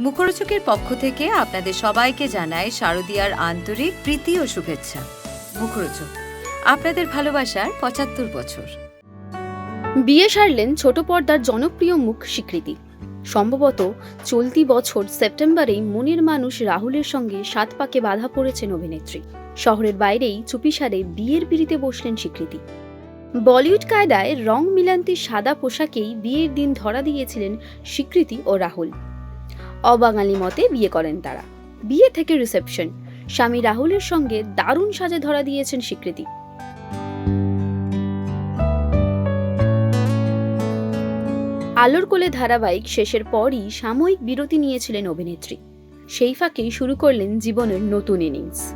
মুখরোচকের পক্ষ থেকে আপনাদের সবাইকে জানায় শারদীয়ার আন্তরিক প্রীতি ও শুভেচ্ছা। মুখরোচক, আপনাদের ভালোবাসার পঁচাত্তর বছর। বিয়ে সারলেন ছোট পর্দার জনপ্রিয় মুখ স্বীকৃতি। সম্ভবত চলতি বছর সেপ্টেম্বরেই মনের মানুষ রাহুলের সঙ্গে সাত পাকে বাধা পড়েছেন অভিনেত্রী। শহরের বাইরেই চুপিসারে বিয়ের পিড়িতে বসলেন স্বীকৃতি। বলিউড কায়দায় রং মিলান্তি সাদা পোশাকেই বিয়ের দিন ধরা দিয়েছিলেন স্বীকৃতি ও রাহুল। অবাঙালি মতে বিয়ে করেন তারা। বিয়ে থেকে রিসেপশন স্বামী রাহুলের সঙ্গে দারুণ সাজে ধরা দিয়েছেন স্বীকৃতি। আলোর কোলে ধারাবাহিক শেষের পরই সাময়িক বিরতি নিয়েছিলেন অভিনেত্রী। সেই ফাঁকেই শুরু করলেন জীবনের নতুন ইনিংস